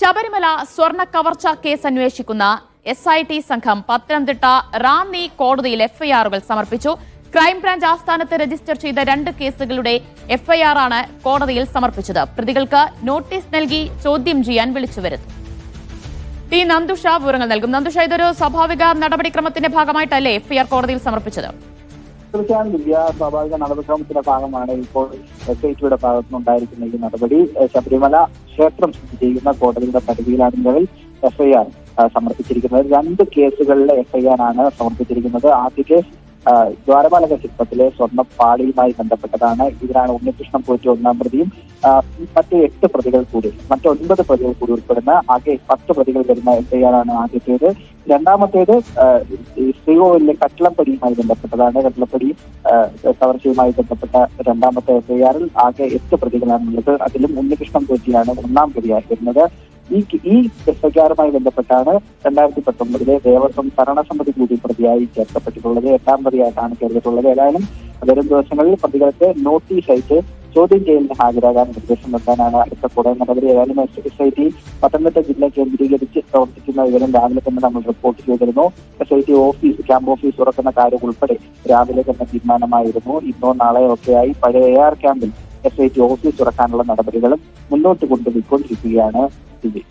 ശബരിമല സ്വർണ കവർച്ച കേസ് അന്വേഷിക്കുന്ന എസ് ഐ ടി സംഘം പത്തനംതിട്ട റാന്നി കോടതിയിൽ എഫ്ഐആറുകൾ സമർപ്പിച്ചു. ക്രൈംബ്രാഞ്ച് ആസ്ഥാനത്ത് രജിസ്റ്റർ ചെയ്ത രണ്ട് കേസുകളുടെ എഫ്ഐആർ ആണ് കോടതിയിൽ സമർപ്പിച്ചത്. പ്രതികൾക്ക് നോട്ടീസ് നൽകി ചോദ്യം ചെയ്യാൻ വിളിച്ചു വരുന്നു. ടി നന്ദുഷ വിവരങ്ങൾ നൽകും. നന്ദുഷ ഇതൊരു സ്വാഭാവിക നടപടിക്രമത്തിന്റെ ഭാഗമായിട്ടല്ലേ എഫ്ഐആർ കോടതിയിൽ സമർപ്പിച്ചത്? തീർച്ചയായും ദിവ്യ സ്വാഭാവിക നടപടിക്രമത്തിന്റെ ഭാഗമാണ് ഇപ്പോൾ എസ് ഐ ടിയുടെ ഭാഗത്തുനിന്നുണ്ടായിരിക്കുന്ന ഈ നടപടി. ശബരിമല ക്ഷേത്രം സ്ഥിതി ചെയ്യുന്ന കോടതിയുടെ പരിധിയിലാണ് നിലവിൽ എഫ്ഐആർ സമർപ്പിച്ചിരിക്കുന്നത്. രണ്ട് കേസുകളിലെ എഫ്ഐആർ ആണ് സമർപ്പിച്ചിരിക്കുന്നത്. ആദ്യ കേസ് ദ്വാരപാലക ശില്പത്തിലെ സ്വർണപ്പാളിയുമായി ബന്ധപ്പെട്ടതാണ്. ഇതിനാണ് ഉണ്ണികൃഷ്ണൻ പോറ്റി ഒന്നാം പ്രതിയും മറ്റ് എട്ട് പ്രതികൾ കൂടി മറ്റൊൻപത് പ്രതികൾ കൂടി ഉൾപ്പെടുന്ന ആകെ പത്ത് പ്രതികൾ വരുന്ന എഫ്ഐആർ ആണ് ആദ്യത്തേത്. രണ്ടാമത്തേത് ശ്രീകോവിലിലെ കട്ടിളപ്പടിയുമായി ബന്ധപ്പെട്ടതാണ്. കട്ടിളപ്പടി കവർച്ചയുമായി ബന്ധപ്പെട്ട രണ്ടാമത്തെ എഫ്ഐആറിൽ ആകെ എട്ട് പ്രതികളാണുള്ളത് അതിലും ഉണ്ണികൃഷ്ണൻ കോറ്റിയാണ് ഒന്നാം പ്രതിയായി വരുന്നത്. ഈ ഈ എഫ്ഐആറുമായി ബന്ധപ്പെട്ടാണ് രണ്ടായിരത്തി പത്തൊമ്പതിലെ ദേവസ്വം ഭരണസമിതി കൂടി പ്രതിയായി ചേർക്കപ്പെട്ടിട്ടുള്ളത്. എട്ടാം പ്രതിയായിട്ടാണ് ചേർത്തിട്ടുള്ളത്. ഏതായാലും വരും ദിവസങ്ങളിൽ പ്രതികൾക്ക് നോട്ടീസ് അയച്ച് ചോദ്യം ചെയ്യലിന് ഹാജരാകാൻ നിർദ്ദേശം നൽകാനാണ് കൂടെ നടപടി. ഐ ടി പത്തനംതിട്ട ജില്ല കേന്ദ്രീകരിച്ച് പ്രവർത്തിക്കുന്ന വിവരം രാവിലെ തന്നെ നമ്മൾ റിപ്പോർട്ട് ചെയ്തിരുന്നു. ടി ഓഫീസ് ക്യാമ്പ് ഓഫീസ് തുറക്കുന്ന കാര്യം ഉൾപ്പെടെ രാവിലെ തന്നെ തീരുമാനമായിരുന്നു. ഇന്നോ നാളെയോ ഒക്കെയായി പഴയ എ ആർ ക്യാമ്പിൽ എസ് ഐ ടി ഓഫീസ് തുറക്കാനുള്ള നടപടികളും മുന്നോട്ട് കൊണ്ടുപോയിക്കൊണ്ടിരിക്കുകയാണ് സ്ഥിതി